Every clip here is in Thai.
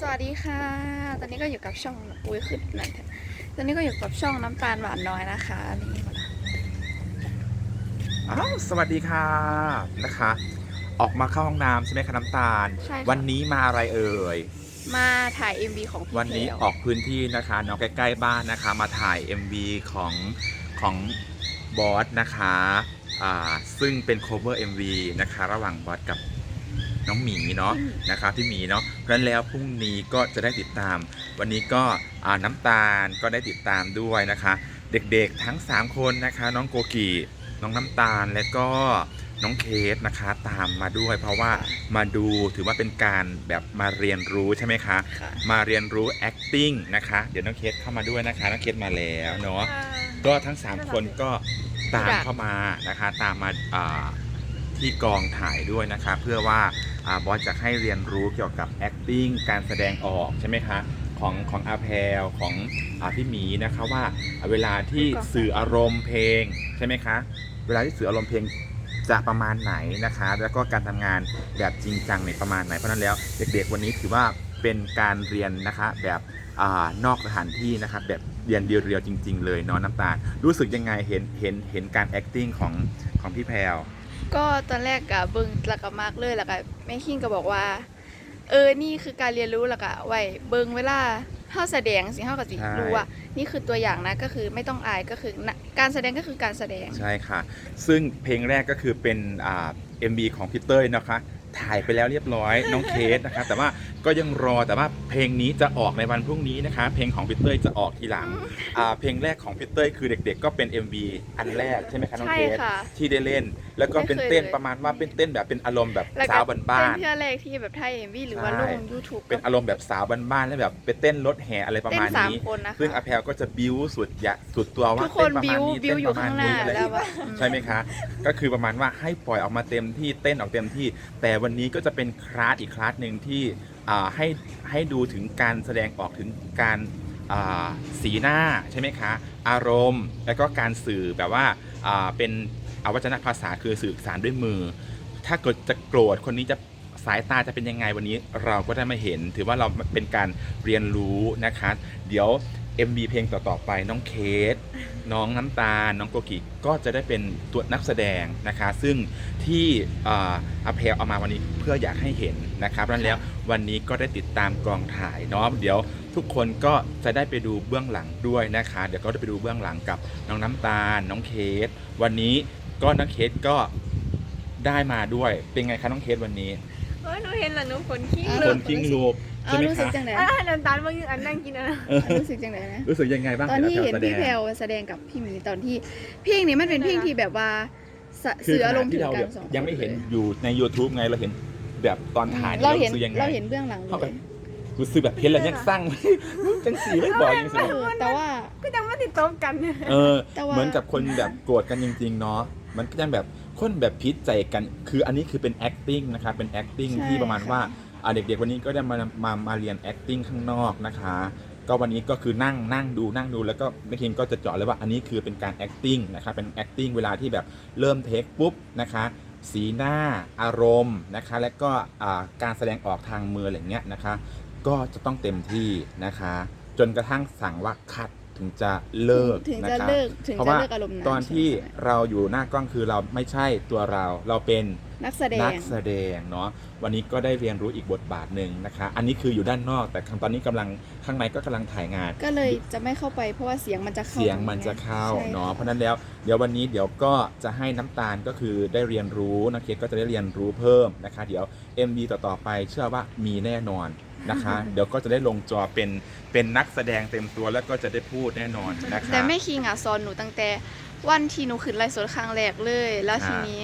สวัสดีค่ะ ตอนนี้ก็อยู่กับช่องอุ้ยขึ้นนั่นแหละตอนนี้ก็อยู่กับช่องน้ำตาลหวานน้อยนะคะนี่มาละอ้าวสวัสดีค่ะนะคะ ออกมาเข้าห้องน้ำใช่ไหมคะน้ำตาล ใช่ค่ะ วันนี้มาอะไรเอ่ย มาถ่าย MV ของพี่วันนี้แพรวออกพื้นที่นะคะเน้องใกล้ๆบ้านนะคะ มาถ่าย MV ของของบอสนะคะอ่าซึ่งเป็น cover MV นะคะ ระหว่างบอสกับ น้องหมีเนาะนะคะพี่หมีเนาะเพราะฉะนั้นแล้วพรุ่งนี้ก็จะได้ติดตาม วันนี้ก็อ่าน้ำตาลก็ได้ติดตามด้วยนะคะ เด็กๆทั้ง 3 คนนะคะ น้องโกกีน้องน้ำตาลและก็น้องเคสนะคะตามมาด้วยเพราะว่ามาดูถือว่าเป็นการแบบมาเรียนรู้ใช่ไหมคะ ค่ะ มาเรียนรู้ acting นะคะ เดี๋ยวน้องเคสเข้ามาด้วยนะคะน้องเคสมาแล้วเนาะ ก็ทั้ง 3 คนก็ตามเข้ามานะคะ ตามมาอ่า ที่กองถ่ายด้วยนะคะเพื่อว่าอบอสจะให้เรียนรู้เกี่ยวกับ acting การแสดงออกใช่ไหมคะของของอาแพลของอพี่หมีนะคะว่าเวลาที่สื่ออารมณ์เพลงใช่ไหมคะเวลาที่สื่ออารมณ์เพลงจะประมาณไหนนะคะ แล้วก็การทำงานแบบจริงจังในประมาณไหนเพราะนั้นแล้วเด็กๆวันนี้ถือว่าเป็นการเรียนนะคะแบบอนอกสถานที่นะคะแบบเรียนเรียวๆจริง ๆ เลยเนาะน้ำตาลรู้สึกยังไงเห็นเห็นเห็นการ acting ของของพี่แพร ก็ตอนแรกกะเบิงแล้วก็มากเลยแล้วก็แม่คิงก็บอกว่า เออนี่คือการเรียนรู้แล้วก็ไว้เบิงเวลาเฮาแสดงสิเฮาก็สิรู้ว่านี่คือตัวอย่างนะก็คือไม่ต้องอายก็คือนะการแสดงก็คือการแสดง ใช่ค่ะ ซึ่งเพลงแรกก็คือเป็นอ่า MV ของพี่เต้ยนะคะ ถ่ายไปแล้วเรียบร้อย น้องเคสนะคะ แต่ว่าก็ยังรอแต่ว่าเพลงนี้จะออกในวันพรุ่งนี้นะคะ เพลงของพี่เต้ยจะออกทีหลังอ่าเพลงแรกของพี่เต้ยคือเด็กๆ ก็เป็น MV อันแรกใช่ไหมคะน้องใช่เคสค่ะ ที่ได้เล่นแล้วก็เป็นไม่เคยเต้นเลยประมาณว่าเป็นเต้นแบบเป็นอารมณ์แบบแล้วก็สาวบ้านเป็นเพื่อแรกที่แบบไทยเอ็มวีหรือว่าใช่ลง YouTube ๆเป็นอารมณ์แบบสาวบ้านๆแล้วแบบไปเต้นรถแห่อะไรประเต้นมาณสามนี้คนนะคะซึ่งอาแพลก็จะบิ้วสุดยะสุดตัวว่าทุกคนเต้นประบิมาณวนี้บิวเต้นอปยู่ระมาข้าณงหน้านี้อะไรแล้วว่าใช่ไหมคะ ก็คือประมาณว่าให้ปล่อยออกมาเต็มที่เต้นออกเต็มที่ แต่วันนี้ก็จะเป็นคลาสอีกคลาสหนึ่งที่อ่าให้ให้ดูถึงการแสดงออกถึงการอ่าสีหน้าใช่ไหมคะ อารมณ์ แล้วก็การสื่อแบบว่าอ่าเป็น อาวัจนภาษาคือสื่อสารด้วยมือ ถ้าเกิดจะโกรธคนนี้จะสายตาจะเป็นยังไงวันนี้เราก็ได้มาเห็น ถือว่าเราเป็นการเรียนรู้นะคะ เดี๋ยว MV เพลงต่อๆไปน้องเคส น้องน้ำตาลน้องโกกิก็จะได้เป็นตัวนักแสดงนะคะ ซึ่งที่อาเพลเอามาวันนี้เพื่ออยากให้เห็นนะครับดังนั้นแล้ววันนี้ก็ได้ติดตามกองถ่ายเนาะเดี๋ยวทุกคนก็จะได้ไปดูเบื้องหลังด้วยนะคะ เดี๋ยวก็ได้ไปดูเบื้องหลังกับน้องน้ำตาลน้องเคส วันนี้ ก็น้องเคสก็ได้มาด้วย เป็นไงคะน้องเคสวันนี้เฮ้ยหนูเห็นแล้วหนูขนขี้อะคลูนกทิ้งรูปเอาใช่ไหมรู้สึกคะจังไหนอะน้ำตาลบางอย่างอันนั่งกินอะนะเออรู้สึกจังไหนนะ รู้สึกยังไงบ้างตอนที่เห็นอาแพลพี่แพลวแสดงกับพี่หมีตอนที่เพลงนี้มันเป็นเพลงที่แบบว่าสะคือสื่อขอารณะมณ์ถึที่งเรากัแบนบสองยังไม่เห็นคลอยู่ใน YouTube ไงเราเห็นแบบตอนถ่ายเราเห็นรู้สึกยังไง เราเห็นเบื้องหลังเลเขาแบบยรู้สึกแบบเห็นแล้วยังสั่งจังสีไม่บอกยังสิเออแต่ว่า ก็ยังไม่ติดโต๊ะกัน เออแต่ว่า เหมือนกับคนแบบโกรธกันจริงๆเนาะ มันก็ยังแบบคนแบบพิษใจกัน คืออันนี้คือเป็น acting นะครับเป็น acting ใช่ที่ประมาณค่ะ ว่าอ่าเด็กๆวันนี้ก็ได้มามามาเรียน acting ข้างนอกนะคะ ก็วันนี้ก็คือนั่งนั่งดูนั่งดูแล้วก็นักทีมก็จะเจาะเลยว่าอันนี้คือเป็นการ acting นะครับเป็น acting เวลาที่แบบเริ่มเทคปุ๊บนะคะ สีหน้าอารมณ์นะคะ และก็อ่าการแสดงออกทางมืออะไรเงี้ยนะคะ ก็จะต้องเต็มที่นะคะ จนกระทั่งสั่งว่าคัด ถึงจะเลิกถึงนะจะคะเลิกถึงเพราะจะว่าเลิกอารมณ์นั้นตอนที่ใช่ไหมเราอยู่หน้ากล้องคือเราไม่ใช่ตัวเราเราเป็นนักแสดนัง กแสดงเนาะวันนี้ก็ได้เรียนรู้อีกบทบาทหนึ่งนะคะ อันนี้คืออยู่ด้านนอกแต่ตอนนี้กำลังข้างในก็กำลังถ่ายงาน ก็เลยจะไม่เข้าไปเพราะว่าเสียงมันจะเข้าเสียงมันจะเข้าใช่เนาะเพราะฉะนั้นแล้วเดี๋ยววันนี้เดี๋ยวก็จะให้น้ำตาลก็คือได้เรียนรู้นะเคสก็จะได้เรียนรู้เพิ่มนะคะ เดี๋ยว MV ต่อๆไปเชื่อว่ามีแน่นอน นะคะ เดี๋ยวก็จะได้ลงจอเป็นเป็นนักแสดงเต็มตัวแล้วก็จะได้พูดแน่นอนนะคะแต่แม่คิงอะสอนหนูตั้งแต่วันที่หนูขึ้นไลฟ์สดครั้งแรกเลย แล้วทีนี้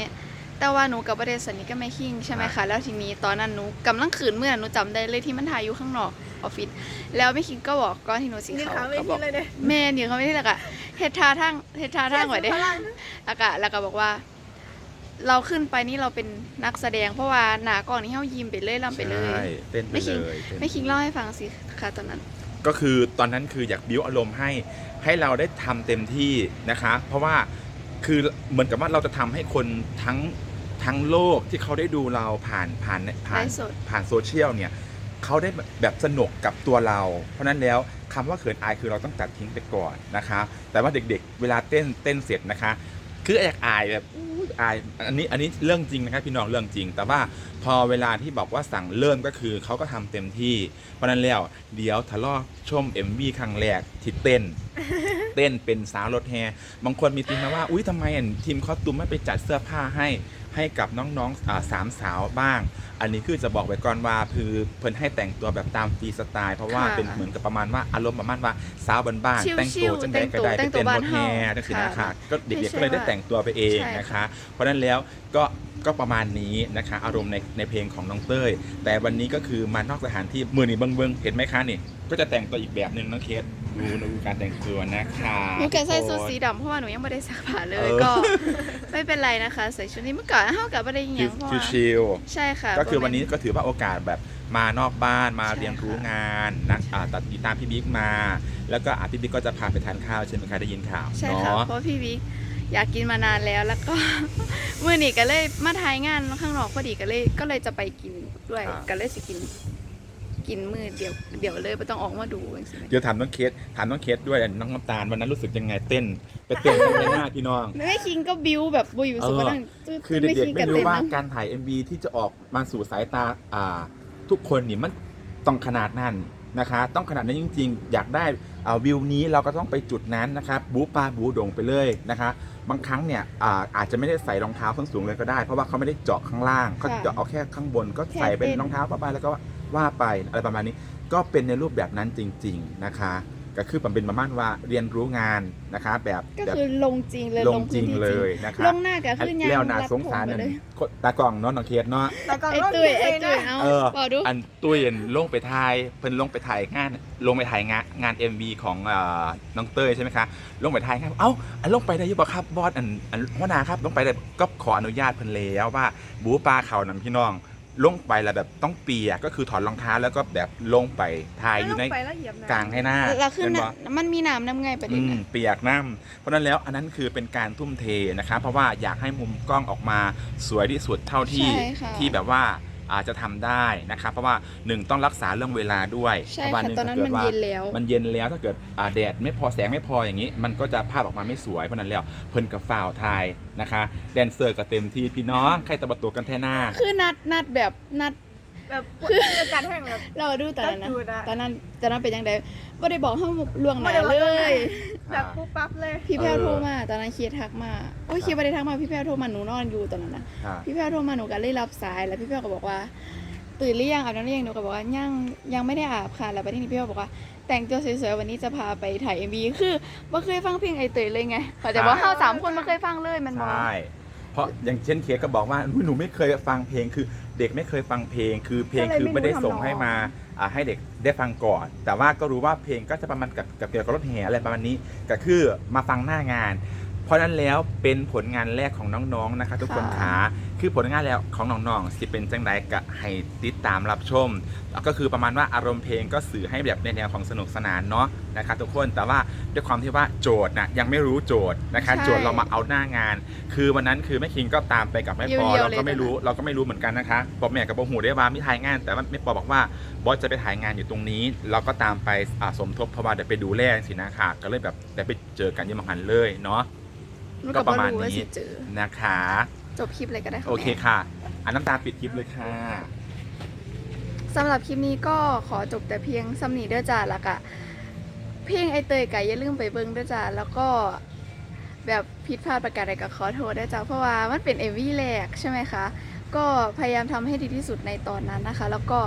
แต่ว่าหนูกับประเด็นสนิทกับแม่คิงใช่ไหมอ่าคะแล้วทีนี้ตอนนั้นหนูกำลังขืนเมื่อหนูจำได้เลยที่มันถ่ายอยู่ข้างนอกออฟฟิศแล้วแม่คิงก็บอกก้อนที่หนูสีนี่ขาขาวไม่ก็บกิอนกเลยเด้แม่เนี่ยเขาไม่ได้แล้วก็เฮ็ดท่าทางเฮ็ดท่าทางไว้เด้พลังแล้วก็แล้วก็บอกว่า เราขึ้นไปนี่เราเป็นนักแสดงเพราะว่าหนากล้องนี้เฮายิ้มไปเลยลำไปเลยใช่เต้นไปไม่คิดเลยเต้นแม่คิงเล่าให้ฟังสิค่ะตอนนั้น ก็คือตอนนั้นคืออยากบิ้วอารมณ์ให้ให้เราได้ทำเต็มที่นะคะ เพราะว่าคือเหมือนกับว่าเราจะทำให้คนทั้งทั้งโลกที่เขาได้ดูเราผ่านผ่านผ่านไลฟ์สด ผ่านโซเชียลเนี่ยเขาได้แบบสนุกกับตัวเรา เพราะฉะนั้นแล้วคำว่าเขินอายคือเราต้องตัดทิ้งไปก่อนนะคะ แต่ว่าเด็กๆ เวลาเต้นเต้นเสร็จนะคะ คืออยากอายแบบอุ๊ยอายอันนี้อันนี้เรื่องจริงนะครับพี่น้องเรื่องจริง แต่ว่าพอเวลาที่บอกว่าสั่งเริ่มก็คือเขาก็ทำเต็มที่ เพราะฉะนั้นแล้วเดี๋ยวทะเลาะชม MV ครั้งแรกที่เต้น เต้นเป็นสาวรถแฮบางคนมีทีมมาว่า อุ้ยทำไมอะทีมคอสตูมไม่ไปจัดเสื้อผ้าให้ ให้กับน้องๆอ่าสามสาวบ้าง อันนี้คือจะบอกไว้ก่อนว่าคือเพิ่นให้แต่งตัวแบบตามฟรีสไตล์เพราะว่าค่ะเป็นเหมือนกับประมาณว่าอารมณ์ประมาณว่าสาวบ้านๆชิลๆแต่งตัวจังใดก็ได้แต่ไปงตัวเต้นรถแฮบ้านเฮาจังสินะค่ะค่ะก็เด็กไม่ๆใช่ก็เลยได้แต่งตัวไปเองใช่นะคะ เพราะฉะนั้นแล้วก็ก็ประมาณนี้นะคะ อารมณ์ในในเพลงของน้องเต้ย แต่วันนี้ก็คือมานอกสถานที่มือนี่เบิ้งเบิ้งเห็นไหมคะนี่ก็จะแต่งตัวอีกแบบหนึ่งน้องเคส ดูดูการแต่งตัวนะคะหนูแกใส่สูททุกคนสีดำเพราะว่าหนูยังไม่ได้ซักผ้าเลเอยอก็ ไม่เป็นไรนะคะ ใส่ชุดนี้เมื่อก่อนเท่ากับไม่ได้อิหยังเพราะว่าชิวใช่ค่ะ ๆก็คือวันนี้ก็ถือว่าโอกาสแบบมานอกบ้านมาใช่เรียนรู้ค่ะงานนักอ่าตัดกีตาร์พี่บิ๊กมา แล้วก็อะพี่บิ๊กก็จะพาไปทานข้าวใช่ไหมคะได้ยินข่าวใช่ค่ะเนาะเพราะพี่วิกอยากกินมานานแล้วแล้วก็ มื่อนี้ก็เลยมาทายงานข้างนอกพอดีก็เลยก็เลยจะไปกินด้วยก็เลยสิกิน กินมือเดียวเดี๋ยวเลยไม่ต้องออกมาดูจังซี่เดี๋ยวถามน้องเคสถามน้องเคสด้วยน้องน้ำตาลวันนั้นรู้สึกยังไงเต้นไปเต้นกันในหน้าพี่น้อง แม่คิงก็บิวแบบบุยอยู่สุดเออว่านั่งตึ๊ดคือเด็กๆไม่รู้ต้นว่านั่งการถ่าย MV ที่จะออกมาสู่สายตาอ่าทุกคนนี่มันต้องขนาดนั้นนะคะ ต้องขนาดนั้นจริง ๆ อยากได้อ่าวิวนี้เราก็ต้องไปจุดนั้นนะครับบูปลาบูดงไปเลยนะคะ บางครั้งเนี่ยอาอาจจะไม่ได้ใส่รองเท้าส้นสูงเลยก็ได้ เพราะว่าเขาไม่ได้เจาะข้างล่างเขาเจาะเอาแค่ข้างบนก็ใส่เป็นรองเท้าประมาณแล้วก็ ว่าไปอะไรประมาณนี้ ก็เป็นในรูปแบบนั้นจริง ๆนะคะ ก็คือผมเป็นประมาณว่าเรียนรู้งานนะคะแบบก็แบบคือลงจริงเลยลงจริงพื้นที่เลยนะคะลงหน้าก็คือแล้วนาสงสารไปนั่นเลยคนตากล้องเนาะน้องเคสเนาะแต่ก่อนไอ้รอบตุ้ยนี้ไอ้เลยตุ้ยนะเอาเออบอกดูอันตุ้ยลงไปถ่ายเพิ่นลงไปถ่ายงานลงไปถ่ายงานงาน MV ของเอ่อน้องเต้ยใช่ไหมคะลงไปถ่ายงานเอ้าอันลงไปได้อยังบ่ครับบอสอันอันหัวหน้าครับลงไปได้ก็ขออนุญาตเพิ่นแล้วว่าบูปลาเขานํพี่น้อง ลงไปแล้วแบบต้องเปียกก็คือถอดรองเท้าแล้วก็แบบลงไปถ่ายอยู่ในแล้วลงไปแล้วเหยียบน้ำกลางให้หน้าเราขึ้นเห็นน่ะบ่มันมีน้ำน้ำไงประเด็อืนมน่ะเปียกน้ำเพราะฉะนั้นแล้วอันนั้นคือเป็นการทุ่มเทนะครับเพราะว่าอยากให้มุมกล้องออกมาสวยที่สุดเท่าที่ใช่ค่ะที่แบบว่า อาจจะทำได้นะครับเพราะว่าหนึ่งต้องรักษาเรื่องเวลาด้วยใช่เพราะว่าค่ะหนึ่งตอนนั้นถ้ามันเกิดว่าเย็นแล้ว มันเย็นแล้วถ้าเกิดอ่าแดดไม่พอแสงไม่พออย่างนี้ มันก็จะภาพออกมาไม่สวยเพราะฉะนั้นแล้วเพิ่นกับฝ่าวไทยนะคะ แดนเซอร์ก็เต็มที่พี่น้องใครตะบัดตัวกันแท่หน้า คือนัดนัดแบบนัด แบบอากาศแห้งแบบ เราดูตอนนั้นนะก็ดูได้ตอนนั้นตอนนั้นเป็นยังไงบ่ได้บอกให้ล่วงหไม่น้าได้บอกเลล่วงหน้ายแบบปุ๊บปั๊บเลยพี่แพรวเออโทรมาตอนนั้นเคสทักมาโอ้ยเคสบ่ได้ทักมาพี่แพรวโทรมาหนูนอนอยู่ตอนนั้นนะอ่าพี่แพรวโทรมาหนูก็เลยรับสายแล้วพี่แพรวก็บอกว่า ตื่นหรือยังอาบน้ำหรือยังหนูก็บอกว่ายังยังไม่ได้อาบค่ะแล้วประเด็นนี้พี่แพรวบอกว่า แต่งตัวสวยๆวันนี้จะพาไปถ่าย MV คือบ่เคยฟังเพลงไอเตยเลยไงเขาใจะบอกใช่เฮาสามคนบ่เคยฟังเลยมันใชบ่่เพราะอย่างเช่นเคสก็บอกว่าอุ๊ยหนูไม่เคยฟังเพลงคือ เด็กไม่เคยฟังเพลง คือเพลงก็เลยคือไม่ได้ไม่รู้ส่งทำนอง ให้มาอ่าให้เด็กได้ฟังก่อน แต่ว่าก็รู้ว่าเพลงก็จะประมาณกับกับเกี่ยวกับรถแห่อะไรประมาณนี้ก็คือมาฟังหน้างาน เพราะฉะนั้นแล้วเป็นผลงานแรกของน้องๆนะคะ ทุกคนขาคือผลงานแล้วของน้องๆสิเป็นจังไดก็ให้ติดตามรับชม ก็คือประมาณว่าอารมณ์เพลงก็สื่อให้แบบในแนวของสนุกสนานเนาะนะคะทุกคนแต่ว่าด้วยความที่ว่าโจทย์นะยังไม่รู้โจทย์นะคะ โจทย์เรามาเอาหน้างาน คือวันนั้นคือแม่คิงก็ตามไปกับแม่ปอเราก็ไม่รู้เราก็ไม่รู้เหมือนกันนะคะบอกแม่กับบอกหูได้ว่าไม่ถ่ายงาน แต่ว่าแม่ปอบอกว่าบอสจะไปถ่ายงานอยู่ตรงนี้ เราก็ตามไปอ่าสมทบเพราะว่าเดี๋ยวไปดูแลสินะค่ะก็เลยแบบได้ไปเจอกันยี่มังหันเลยเนาะ หนูก็ก็ปบ่ระมาณรู้ว่านี้สิเจอ นะคะ จบคลิปเลยก็ได้ค่ะโอเคแม่ค่ะ อันน้ำตาปิดคลิปเลยค่ะ สำหรับคลิปนี้ก็ขอจบแต่เพียงสำนีเด้อจ้าแล้วก็เพลงไอเตยไก่อย่าลืมไปเบิ่งเด้อจ้าแล้วก็แบบผิดพลาดประการใดก็ขอโทษด้วยจ้าเพราะว่ามันเป็นเอวีแรกใช่ไหมคะ ก็พยายามทำให้ดีที่สุดในตอนนั้นนะคะ แล้วก็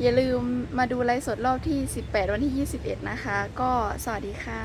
อย่าลืมมาดูไลฟ์สดรอบที่ 18 วันที่ 21 นะคะ ก็สวัสดีค่ะ